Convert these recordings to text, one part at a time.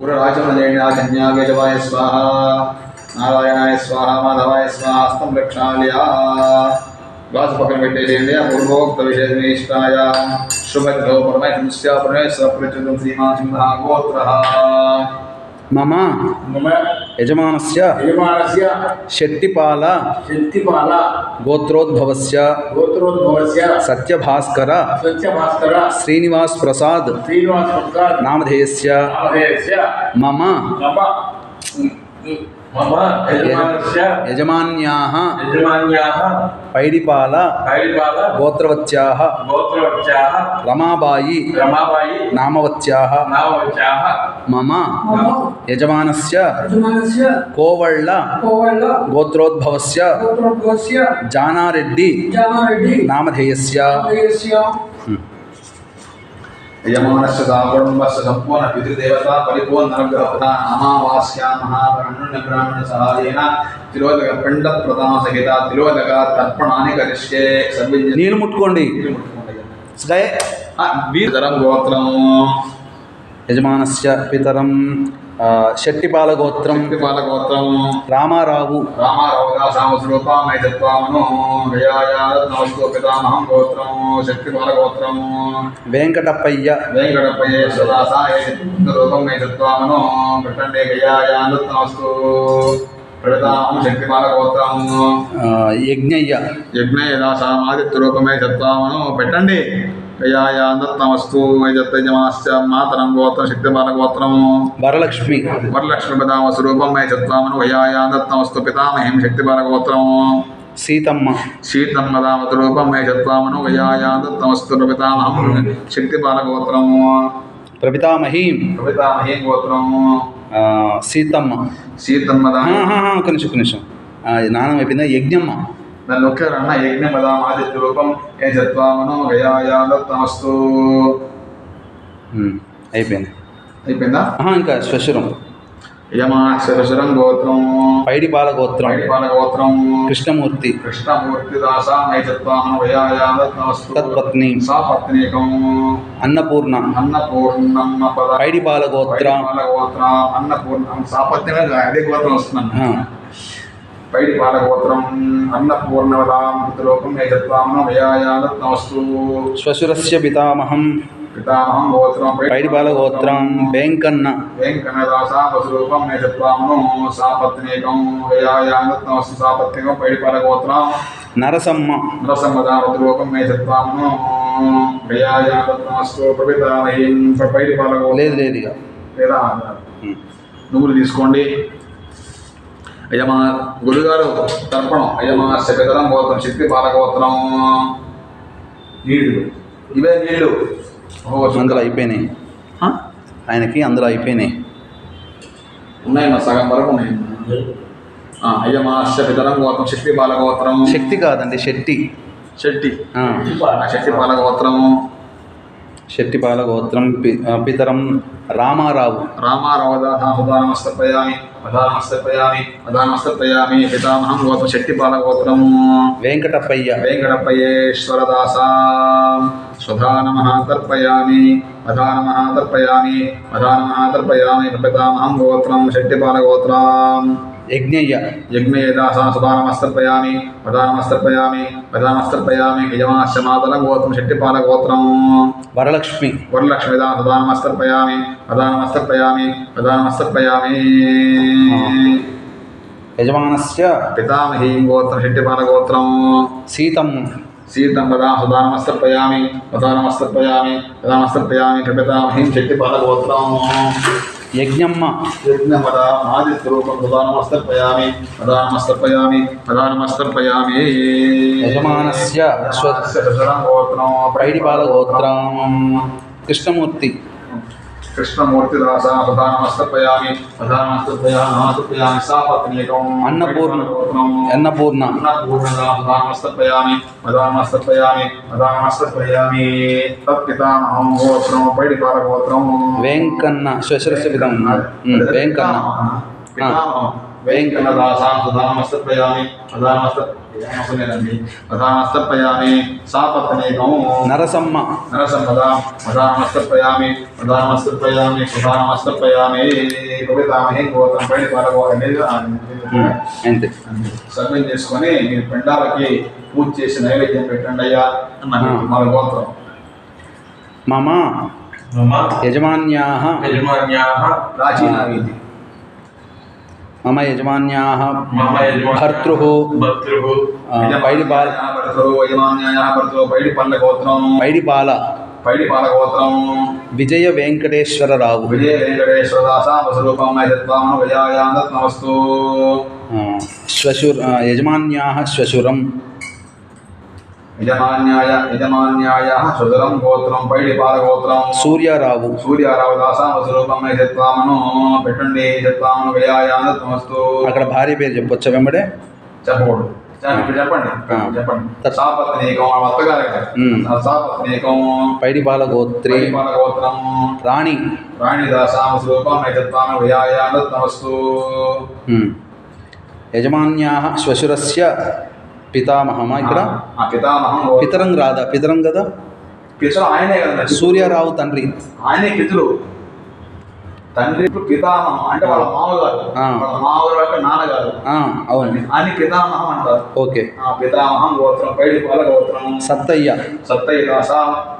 పురరాజమజేణాజన్యాగజవాయ స్వాహ నారాయణాయ స్వాహ మాధవాయ స్వాహ హస్తం రక్షాళయా గాజు పక్కన పెట్టేసేయండి ఆ పూర్వోక్త విశేషనిష్టాయ శుభద్రో పరమేశ్వర పరమేశ్వర ప్రచురం శ్రీమాన్ సింహ గోత్ర మమ మమ యజమానస్య యజమానస్య శెట్టిపాల శక్తిపాల గోత్రోద్భవస్య గోత్రోద్భవస్య సత్యభాస్కర సత్యభాస్కర శ్రీనివాస్ ప్రసాద్ శ్రీనివాస ప్రసాద్ నామధేయస్య నామధేయస్య మమ మమ మమ యజమానస్య యజమాన్యాः యజమాన్యాः పైడిపాల కైపాల గోత్రవత్యాः గోత్రవత్యాः రమాబాయి రమాబాయి నామవత్యాः నామవత్యాः మమ యజమానస్య యజమానస్య కోవళ్ళ కోవళ్ళ గోత్రోద్భవస్య గోత్రోద్భవస్య జానారెడ్డి జానారెడ్డి నామధేయస్య నామధేయస్య యజమానస్య కుటుంబస్య సంపూర్ణ పితృదేవత పరిపూర్ణ అనుగ్రహ అమావాస్యా మహాబ్రాహ్మణ బ్రాహ్మణ సహాయేన తిరోదక పిండ ప్రధాన సహిత తిరోదక తర్పణాన్ని కరిష్యే సర్వింజ నీళ్ళు ముట్టుకోండి యజమానస్య పితరం ఆ, శెట్టిపాల గోత్రం శక్తిపాల గోత్రము రామారావు. రామారావు స్వరూపమై చత్వామను నమస్కో పితామహం గోత్రము శక్తిపాల గోత్రము వెంకటప్పయ్య వెంకటపయ్యే సదాసాయ రూపమై చత్వామను పెట్టండి గయాయానమస్తు యజ్ఞయ్య. యజ్ఞ యథాసామాదిత్య రూపమే చత్వామను పెట్టండి. గయాయానమస్తు యజమాశ్చ మాతరం గోత్రం శక్తిపాల గోత్రము వరలక్ష్మి. వరలక్ష్మి పదామ స్వరూపమై చత్వామను వయాయానమస్తు పితామహిం శక్తిపాల గోత్రము సీతమ్మ శీతమ్మదామత రూపం మే చత్వామను వయాయాదత్తమస్తు ప్రపితామహం శక్తిపాల గోత్రము ప్రపితామహి. ప్రపితామహీం గోత్రము ఆ, సీతమ్మ. శీతమ్మదా ఆ, ఆ, ఆ, ఒక నిమిషం ఒక నిమిషం. నానం అయిపోయిందా యజ్ఞమ్మ. యజ్ఞమదాం ఆదిత్య రూపం ఏ చత్వామను వయాయాదత్తమస్తు ఉమ్, అయిపోయింది. అయిపోయిందా? ఆహా, ఇంకా శ్వశురం యమా శిరశరం గోత్రము పైడిపాల గోత్రం పైడిపాల గోత్రము కృష్ణమూర్తి. కృష్ణమూర్తి తత్పత్ని సా పత్నీకము అన్నపూర్ణ. అన్నపూర్ణమ్మ పద. పైడిపాల గోత్ర గోత్రం అన్నపూర్ణం. సాపత్యంగా అదే గోత్రం వస్తుందన్న. ఆ, పైడి పాల గోత్రం అన్నపూర్ణవదాం పితృలోకం యజత్వామన వ్యయాయాదత్నవస్తు శ్వశురస్య పితామహం పితామహం గోత్రం పైడిపాల గోత్రం వెంకన్న వెంకన్నదాస వసురూపం యజత్వామను సాపత్నీకం వ్యయాయాదత్నవస్తు సాపత్నికం పైడిపాల గోత్రం నరసమ్మ నరసమ్మదావతులోకం యజత్వామను వ్యయాయాదత్నవస్తు ప్రభితామహీం పైడిపాల గోత్రం లేదు। లేదు? ఇక లేదా. నువ్వులు తీసుకోండి। అయ్యమా గురుగారు తర్పణం. అయ్యమా శకతరం గోత్రం శక్తి పాలగోత్రం నీళ్ళు. ఇవే నీళ్ళు. ఓ అందులో అయిపోయినాయి? ఆయనకి అందులో అయిపోయినాయి. ఉన్నాయమ్మా సగం వరకు ఉన్నాయి. ఆ, అయ్యమా శకతరం గోత్రం శక్తి పాలగోత్రం శక్తి కాదండి శెట్టి. శెట్టి. శక్తి పాలగోత్రము శెట్టిపాల గోత్రం పితరం రామారావు. రామారావదానమస్తపయామి ప్రధానమస్తపయామి ప్రధానమస్తపయామి పితామహం గోత్రం శక్తి పాలగోత్రము వెంకటప్పయ్య. వెంకటపయేశ్వరదాస స్వధా నమః తర్పయామి అధా నమః తర్పయామి అధా నమః తర్పయామి పితామహం గోత్రం శెట్టిపాలగోత్రం యజ్ఞయ్య యజ్ఞేదాస సుధా నమస్తర్పయామి పదా నమస్తర్పయామి పదా నమస్తర్పయామి యజమాశ్చ మాతరం గోత్రం శెట్టిపాలగోత్రం వరలక్ష్మి వరలక్ష్మిదా సదా నమస్తర్పయామి పదా నమస్తర్పయామి పదా నమస్తర్పయామి యజమానస్య పితామహీం గోత్రం శెట్టిపాలగోత్రం సీతమ్మ సీతం పదా సుధా నమస్తర్పయామి పదా నమస్తర్పయామి పదా నమస్తర్పయామి పితామహీం శెట్టిపాలగోత్రం యజ్ఞమ్మ యజ్ఞపదా ఆదిత్యరూపం పదా నమస్తర్పయామి పదా నమస్తర్పయామి పదా నమస్తర్పయామి యజమానస్య స్వ శశరం గోత్రం పైడిపాల గోత్రం కృష్ణమూర్తి కృష్ణమూర్తి దాస పదా నమస్తర్పయామి పదా నమస్తర్పయామి నమస్తర్పయామి సాపత్నీకం అన్నపూర్ణ అన్నపూర్ణ అన్నపూర్ణగా పదా నమస్తర్పయామి పదా నమస్తర్పయామి పదా నమస్తర్పయామి తత్పితామహం గోత్రం పైడిపాల గోత్రం వెంకన్న శ్వశురస్య పితామహ ఉమ్, వెంకన్న పితామహం వెంకటదాసాం సుధామస్తర్పయామి ప్రధానమస్తర్పయామి సాపత్నేకం నరసమ్మ నరసంపదాం ప్రధానమస్తర్పయామి ప్రధానమస్తర్పయామి ప్రధానమస్తర్పయామి కవితామహి పాలగో అనేది ఉమ్, అంతే సబ్మిట్ చేసుకొని మీరు పెండాలకి పూజ చేసి నైవేద్యం పెట్టండి అయ్యా అన్న మన గోత్రం. మమ మమ యజమాన్యాः యజమాన్యాः ప్రాచీన వీధి మమ యజమాన్యాः మమ యజమాన్యాः భర్తృः భర్తృः ఆ, పైడిపాల పడతారు యజమాన్యాయ పడతారు పైడి పల్ల గోత్రం పైడిపాల పైడి పాల గోత్రం విజయ వెంకటేశ్వరరావు విజయ వెంకటేశ్వర దాస వసరూపం యత్వామను విజయాయాందత్ నమస్తు శ్వశుర్ యజమాన్యాः శ్వశురం యజమాన్యాయ యజమాన్యాయ సుధరం గోత్రం పైడి పాల గోత్రం. సూర్యారావు. సూర్యారావు దాస వసరూపం యత్వామను పెట్టండి విజయాయాందత్ నమస్తు అక్కడ భార్య పేరు చెప్పొచ్చా వెంబడే? చెప్పకూడదు. చెప్పండి. చెప్పండి. సాపత్నీకం అత్తగారు. సాపత్నీకం. పైడి పాల గోత్రం. రాణి. రాణిదాసాం స్వరూపం ఉమ్. యజమాన్యాः శ్వశురస్య పితామహమా ఇక్కడ? పితామహం. పితరం రాదా పితరం కదా? పితరు ఆయనే కదా సూర్యారావు తండ్రి. ఆయనే పితరు తండ్రి పితామహం అంటే వాళ్ళ మామగారు. వాళ్ళ మామగారు నాన్నగారు. అవును. ఆయన పితామహం అంటారు. ఓకే. ఆ పితామహం గోత్రం పైడి పాల గోత్రం. సత్తయ్య. సత్తయ్య దాస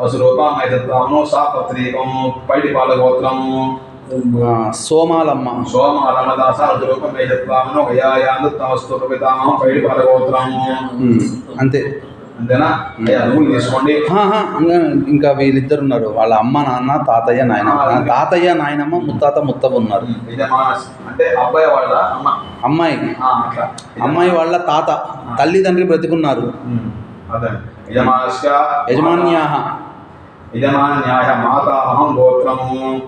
వసురూపం ఐదత్వాము సాపత్రీకం పైడి పాల గోత్రం. సోమాలమ్మ. పితామహం పైడి అంతే. అంతేనా? తీసుకోండి. ఇంకా వీళ్ళిద్దరు ఉన్నారు వాళ్ళ అమ్మ నాన్న తాతయ్య నాయనమ్మ. నా తాతయ్య నాయనమ్మ ముత్తాత ముత్తవ ఉన్నారు. అంటే అబ్బాయి వాళ్ళ అమ్మ? అమ్మాయి. అమ్మాయి వాళ్ళ తాత. తల్లిదండ్రి బ్రతికున్నారు. యజమాన్యాహ. యజమాన్యాయ మాతామహం గోత్రము.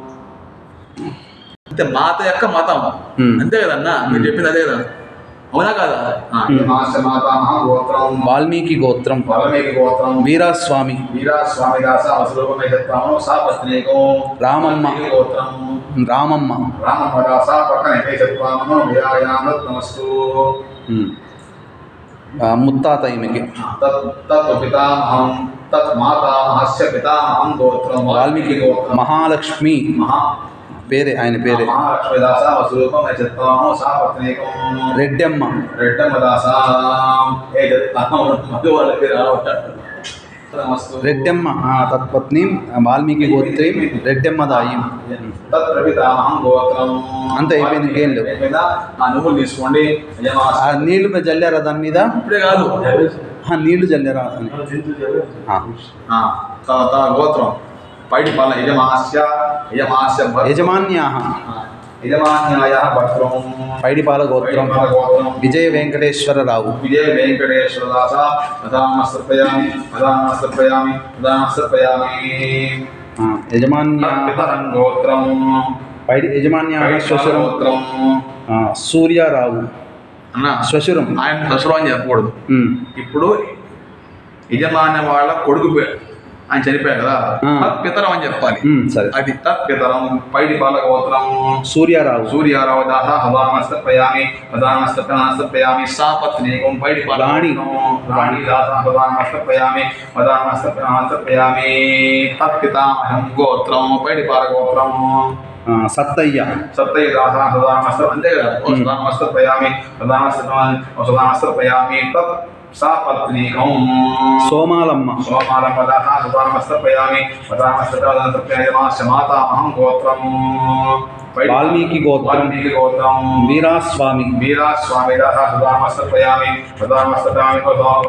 అంటే మాత యొక్క మతం. అంతే కదన్నా? మీరు చెప్పింది అదే కదా. అవునా కదా? వాల్మీకి గోత్రం. వాల్మీకి గోత్రం. వీరాస్వామి. వీరా స్వామి దాస వసురూపమేషత్వాము సాపత్నీకం రామమ్మ. గోత్రం. రామమ్మ. రామమ్మ దాస ముత్తాత ఈమెకి. వాల్మీకి గోత్రం. మహాలక్ష్మి. మహా పేరే ఆయన పేరే. రెడ్డమ్మ. ఏ రెడ్డమ్మ ఆ, తత్పత్ని వాల్మీకి గోత్రి రెడ్డమ్మ దాయి అంతే అయిపోయింది, ఇంకేం లేవు. నువ్వులు తీసుకోండి. ఆ నీళ్ళు మీద జల్లారా దాని మీద? ఇప్పుడే కాదు. నీళ్ళు జల్లారా గోత్రం. పైడి పల్ల యజమాస్య యజమాస్య ఆ, యజమాన్యాయ భద్రం పైడిపాల గోత్రం పైడిపాల గోత్రం విజయ వెంకటేశ్వరరావు విజయ వెంకటేశ్వర దాస ప్రధానమస్తర్పయామి ప్రధానమస్తర్పయామి ప్రధానమస్తర్పయామి ఆ, యజమాన్య పితరం గోత్రం పైడి యజమాన్యాహ శ్వశురం సూర్యారావు అన్న శ్వశురం ఆయన దసరా అని చెప్పకూడదు. ఇప్పుడు యజమాని వాళ్ళ కొడుకు ఆయన చనిపోయారు కదా ఆ. తత్ పితరం అని చెప్పాలి. అది తత్ పితరం పైడి పాల గోత్రం సూర్యారావు సూర్యారావు దాస ప్రధానమస్తర్పయామి ప్రధానమస్తర్పయామి సాపత్నీకం పైడి రాణి. రాణి దాస ప్రధానమస్తర్పయామి ప్రధానమస్తర్పయామి తత్ పితామహం గోత్రం పైడి పాల గోత్రం ఆ, సత్తయ్య. సత్తయ్య దాస ప్రధానమస్త అంతే కదా. Hmm. ప్రధానమస్తర్పయామి ప్రధానమస్తర్పయామి ప్రధానమస్తర్పయామి తత్ సాపత్నీకం సోమాలమ్మ సోమారం పదార్థ సుధానమస్తర్పయామి ప్రధానమస్తర్పయామాస్య మాతామహం గోత్రం వాల్మీకి గోత్రం. వాల్మీకి గోత్రం వీరాస్వామి వీరాస్వామి దాస సుధానమస్తర్పయామి ప్రధానమస్తర్పయామి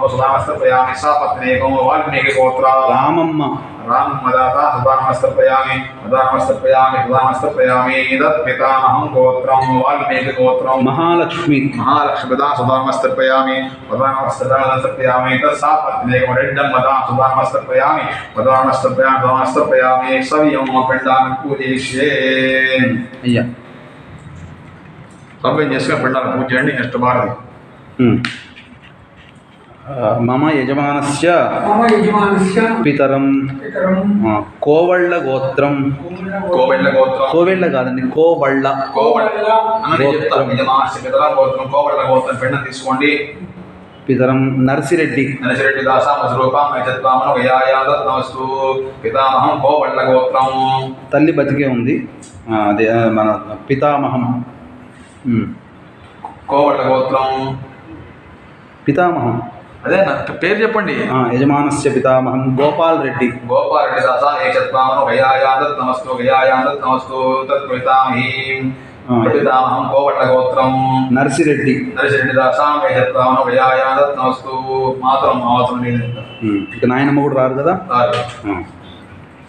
సుధానమస్తర్పయామి సాపత్నీకం వాల్మీకి గోత్ర రామమ్మ రామదాత సుధానమస్తర్పయామి ప్రధానమస్తర్పయామి ప్రధానమస్తర్పయామి తత్ పితామహం గోత్రం వాల్మీకి గోత్రం మహాలక్ష్మి మహాలక్ష్మిదా సుధానమస్తర్పయామి ప్రధానమస్తర్పయామి తత్ సాపత్నేకం రెడ్డమ్మదా సుధానమస్తర్పయామి ప్రధానమస్తర్పయామి ప్రధానమస్తర్పయామి సవ్యం పిండాన్ని పూజయిష్యే అయ్యా సవ్యం చేసుకుని పిండాన్ని పూజ చేయండి నెక్స్ట్ భారతి ఉమ్. ఆ, మమ యజమానస్య మమ యజమానస్య పితరం. కోవళ్ళ గోత్రం కోవెళ్ళ గోత్రం కోవెళ్ళ కాదండి కోవళ్ళ. కోవళ్ళ. అన్న నేను చెప్తాను యజమానస్య పితర గోత్రం కోవళ్ళ గోత్రం పెండం తీసుకోండి. పితరం నర్సిరెడ్డి. నరసిరెడ్డి దాస మధురూపం పితామహం కోవళ్ళ గోత్రం తల్లి బతికే ఉంది. అదే మన పితామహం. కోవళ్ళ గోత్రం పితామహం. అదే నా పేరు చెప్పండి. యజమానస్య పితామహం గోపాల్ రెడ్డి. గోపారెడ్డి దాస ఏచత్వామను గయాయాదత్ నమస్తు గయాయాదత్ నమస్తు తత్ పితామహీం. పితామహం కోవళ్ళ గోత్రం నర్సిరెడ్డి. నరసిరెడ్డి దాస ఏచత్వామను గయాయాదత్ నమస్తు మాత్రం మాత్రం. ఇక నాయనమ్మ కూడా రారు కదా.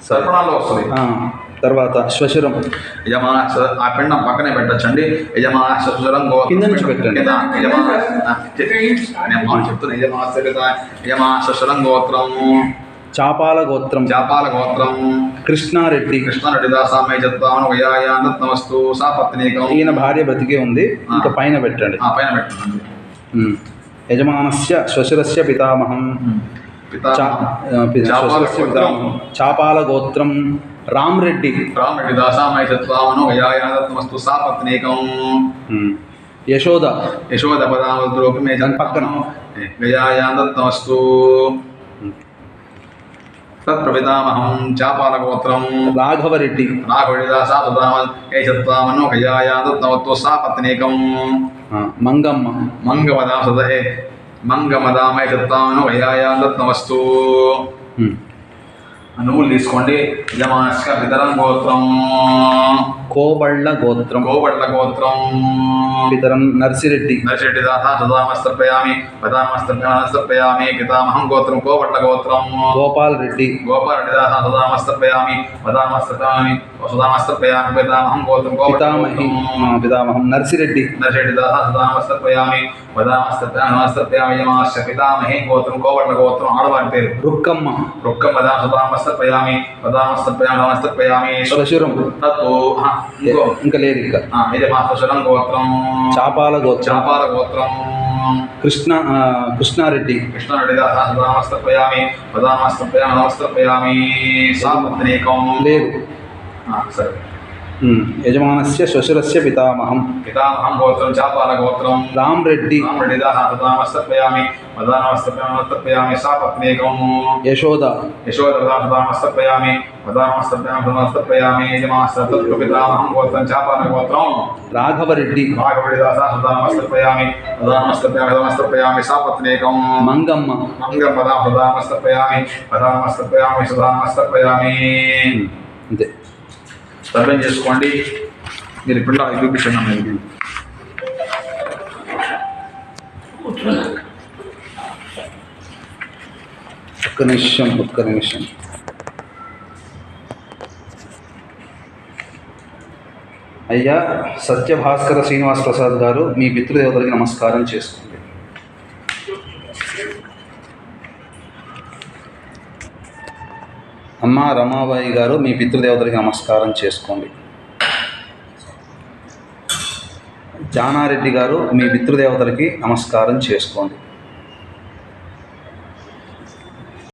సర్పణాల్లో వస్తుంది. ఆ, తర్వాత శ్వశురం యజమాన ఆ పిండం పక్కనే పెట్టచ్చండి. యజమాన శశురం గో కింద నుంచి పెట్టండి. యజమాన చెప్తున్నా. యజమాన యజమాన శశురం గోత్రం. చాపాల గోత్రం. జాపాల గోత్రం. కృష్ణారెడ్డి. కృష్ణారెడ్డి దాసామయ చత్వాను వయాయానమస్తు సా పత్నీకం ఈయన భార్య బ్రతికే ఉంది. ఇంకా పైన పెట్టండి. ఆ పైన పెట్టండి. యజమానస్య శ్వశురస్య పితామహం. పితా చా ఆ, పి- చాపాల గోత్రం. చాపాల గోత్రం రామ్ రెడ్డి దాసామయ చత్వాను వయాయానమస్తు సా పత్నీకం. ఉమ్. యశోద. యశోద పదామద్రూపి మే దాని పక్కన. గయాయానమస్తు తత్ప్రపితామహం చాపాల గోత్రం రాఘవరెడ్డి. నాగవడిదాసా సుధామ ఏషత్వామను సా పత్నీకం. మంగమ్మ. మంగమదాం సదహే మంగమదామయ చత్వామను గయాయాదత్నవస్తు ఉమ్. నువ్వులు తీసుకోండి. యజమానస్క పితరం గోత్రం కోవళ్ళ గోత్రం గోవళ్ళ గోత్రం పితరం నర్సిరెడ్డి. నరసిరెడ్డి దాసా సుధామస్తర్పయామి పదామస్తర్పయామి పితామహం గోత్రం గోవళ్ళ గోత్రం గోపాల్ రెడ్డి గోపారెడ్డి దాసా సుధామస్తర్పయామి పదామస్తర్పయామి సుధామస్తర్పయామి పితామహం గోత్రం పితామహి. పితామహం నర్సిరెడ్డి. నరసిరెడ్డి దాసా సుధామస్తర్పయామి పదామస్తర్పయామి యమాశ్చ పితామహే గోత్రం గోవళ్ళ గోత్రం ఆడవారి పేరు. రుక్కమ్మ. రుక్కం పదాం సుధామస్తర్పయామి పదామస్తర్పయామి నమస్తర్పయామి శ్వశురం తత్తు ఇంకో. ఇంకా లేదు ఇంకా. ఇది మా గోత్రం. చాపాల గోత్రం. చాపాల గోత్రం. కృష్ణ కృష్ణారెడ్డి. కృష్ణారెడ్డి దాసా సుధామస్తర్పయామి పదామస్తర్పయామి నమస్తర్పయామి సాపత్నీకం లేదు. సరే. యజమానస్య శ్వశురస్య పితామహం. పితామహం గోత్రం చాపాల గోత్రం రామ్ రెడ్డి రామరెడ్డి దాసా సుధామస్తర్పయామి పదామస్తర్పయామి నమస్తర్పయామి సాపత్నీకం యశోద యశోదామస్తర్పయామి పదామస్తర్పయామి నమస్తర్పయామి యజమాస్తర్పయామి పితామహం గోత్రం చాపాల గోత్రం రాఘవరెడ్డి భాగవడి దాసా సుధామస్తర్పయామి పదామస్తర్పయామి పదమస్తర్పయామి సాపత్నీకం మంగమ్మ. మంగం పదాం పదామస్తర్పయామి పదామస్తర్పయామి సుధామస్తర్పయామి ఉమ్. అంతే. అర్థం చేసుకోండి. మీరు ఇప్పుడు చూపించండి అనేది ఒక్క నిమిషం ఒక్క నిమిషం. అయ్యా సత్యభాస్కర శ్రీనివాస్ ప్రసాద్ గారు మీ పితృదేవతలకి నమస్కారం చేసుకోండి అమ్మ రమాబాయి గారు మీ పితృదేవతలకి నమస్కారం చేసుకోండి. జానారెడ్డి గారు మీ పితృదేవతలకి నమస్కారం చేసుకోండి.